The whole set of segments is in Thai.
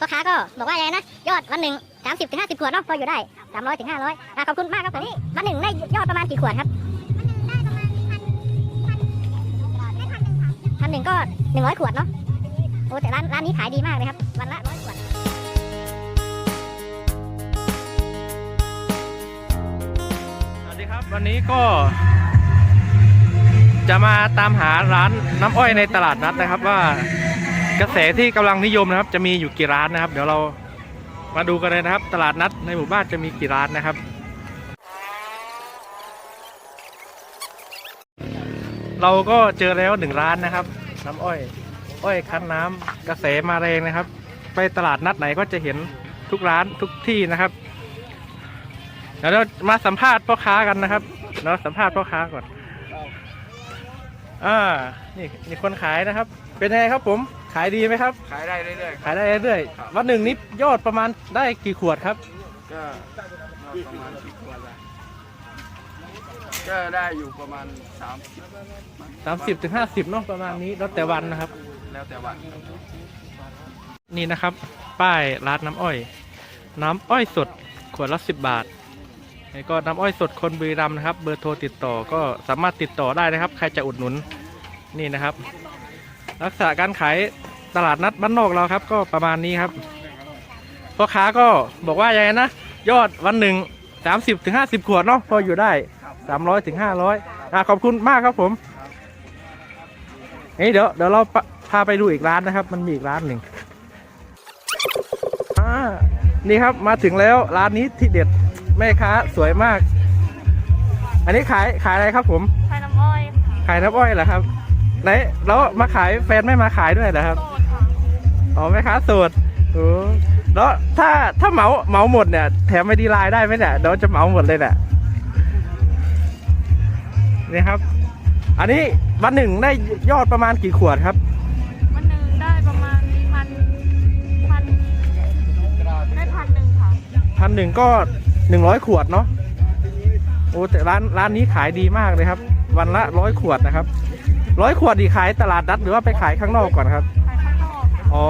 พ่อค้าก็บอกว่าไงนะ ยอดวันหนึ่งสามสิบถึงห้าสิบขวดเนาะพออยู่ได้สามร้อยถึงห้าร้อยขอบคุณมากครับผมนี่วันหนึ่งได้ยอดประมาณกี่ขวดครับพันหนึ่งก็หนึ่งร้อยขวดเนาะโอ้แต่ร้านร้านนี้ขายดีมากเลยครับ วันละร้อยขวดสวัสดีครับวันนี้ก็ จะมาตามหาร้านน้ำอ้อยในตลาดนัดนะครับว่า กระแสที่กำลังนิยมนะครับ จะมีอยู่กี่ร้านนะครับ เดี๋ยวเรามาดูกันเลยนะครับ ตลาดนัดในหมู่บ้านจะมีกี่ร้านนะครับ เราก็เจอแล้วหนึ่งร้านนะครับ น้ำอ้อย อ้อยคั้นน้ำกระแสมาแรงนะครับ ไปตลาดนัดไหนก็จะเห็นทุกร้านทุกที่นะครับเดี๋ยวเรามาสัมภาษณ์พ่อค้ากันนะครับเราสัมภาษณ์พ่อค้าก่อนอ่านี่นี่คนขายนะครับ เป็นไงครับผมขายดีไหมครับ ขายได้เรื่อยๆขายได้เรื่อยๆวันหนึ่งนี้ยอดประมาณได้กี่ขวดครับ ก็ประมาณสิบกว่าละก็ได้อยู่ประมาณสามสิบ30ถึง50เนาะประมาณนี้แล้วแต่วันนะครับ แล้วแต่วันนี่นะครับ ป้ายร้านน้ำอ้อย น้ำอ้อยสดขวดละ10 บาทแล้วก็น้ำอ้อยสดคนบุรีรัมย์นะครับ เบอร์โทรติดต่อก็สามารถติดต่อได้นะครับ ใครจะอุดหนุนนี่นะครับ ลักษณะการขายตลาดนัดบ้านนอกเราครับ ก็ประมาณนี้ครับพ่อค้าก็บอกว่าอย่างไรนะ ยอดวันหนึ่ง30ถึง50ขวดเนาะพออยู่ได้300ถึง500อะขอบคุณมากครับผมนี่เดี๋ยวเดี๋ยวเราปะพาไปดูอีกร้านนะครับ มันมีอีกร้านหนึ่งอ่านี่ครับมาถึงแล้วร้านนี้ที่เด็ดแม่ค้าสวยมาก อันนี้ขายขายอะไรครับผม ขายน้ำอ้อยค่ะขายน้ำอ้อยเหรอครับ ไหนแล้วมาขายแฟนไม่มาขายด้วยเหรอครับโสดค่ะอ๋อแม่ค้าโสดโอ้แล้วถ้าถ้าเหมาเหมาหมดเนี่ย แถมไม่ดีไลน์ได้ไหมเนี่ยเดี๋ยวจะเหมาหมดเลยเนี่ยนี่ครับ อันนี้วันหนึ่งได้ยอดประมาณกี่ขวดครับ วันหนึ่งได้ประมาณพันพันได้พันหนึ่งค่ะพันหนึ่งก็หนึ่งร้อยขวดเนาะโอ้แต่ร้านร้านนี้ขายดีมากเลยครับ วันละร้อยขวดนะครับ ร้อยขวดดีขายตลาดนัดหรือว่าไปขายข้างนอกก่อนครับ ขายข้างนอกค่ะอ๋อ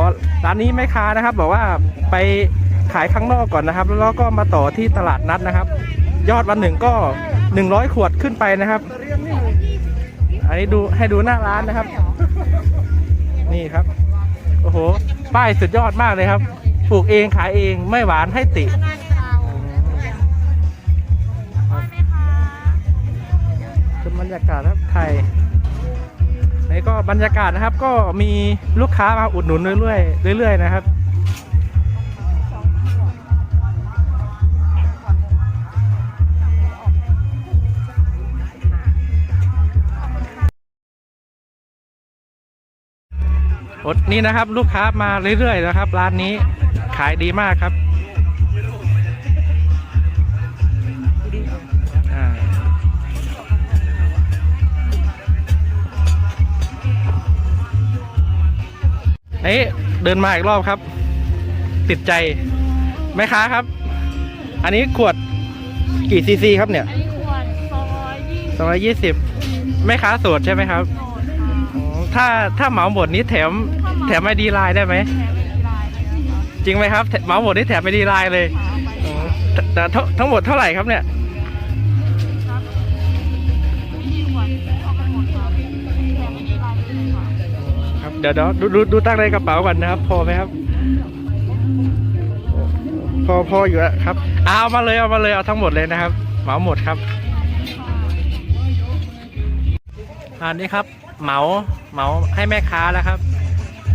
ร้านนี้แม่ค้านะครับ บอกว่าไปขายข้างนอกก่อนนะครับ แล้วก็มาต่อที่ตลาดนัดนะครับ ยอดวันหนึ่งก็ 100 ขวดขึ้นไปนะครับ อันนี้ดูให้ดูหน้าร้านนะครับ นี่ครับ โอ้โห ป้ายสุดยอดมากเลยครับ ปลูกเองขายเองไม่หวานให้ติอ้อยไหมคะชมบรรยากาศครับไทย นี่ก็บรรยากาศนะครับ ก็มีลูกค้ามาอุดหนุนเรื่อยๆเรื่อย ๆ นะครับอดนี่นะครับ ลูกค้ามาเรื่อยๆนะครับ ร้านนี้ขายดีมากครับ เอ้ยเดินมาอีกรอบครับ ติดใจแม่ค้าครับ อันนี้ขวดกี่ซีซีครับเนี่ยอันนี้ขวดสองร้อยยี่สิบสองร้อยยี่สิบแม่ค้าโสดใช่ไหมครับโสดค่ะอ๋อถ้าถ้าเหมาหมดนี้แถมแถมไอดีไลน์ได้ไหม แถมไม่กี่ลายเลยนะคะจริงไหมครับแถเหมาหมดนี่แถมไอดีไลน์เลยหาไปอ๋อแต่แต่ทั้งทั้งหมดเท่าไหร่ครับเนี่ย เดี๋ยวเดี๋ยวดูดูดูตั้งในกระเป๋าก่อนนะครับ พอไหมครับ พอพออยู่แล้วครับเอามาเลยเอามาเลยเอาทั้งหมดเลยนะครับเหมาหมดครับอันนี้ครับ เหมาเหมาให้แม่ค้าแล้วครับ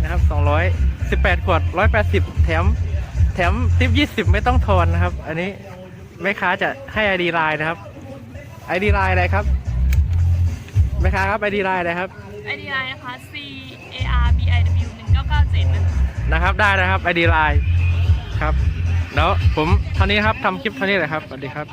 นะครับสองร้อยสิบแปดขวดร้อยแปดสิบแถม แถมทิปยี่สิบไม่ต้องทอนนะครับ อันนี้แม่ค้าจะให้ไอดีไลน์นะครับไอดีไลน์อะไรครับแม่ค้าครับไอดีไลน์อะไรครับไอดีไลน์นะคะ C นะครับได้นะครับไอดีไลน์ครับ แล้วผมเท่านี้ครับทำคลิปเท่านี้แหละครับสวัสดีครับ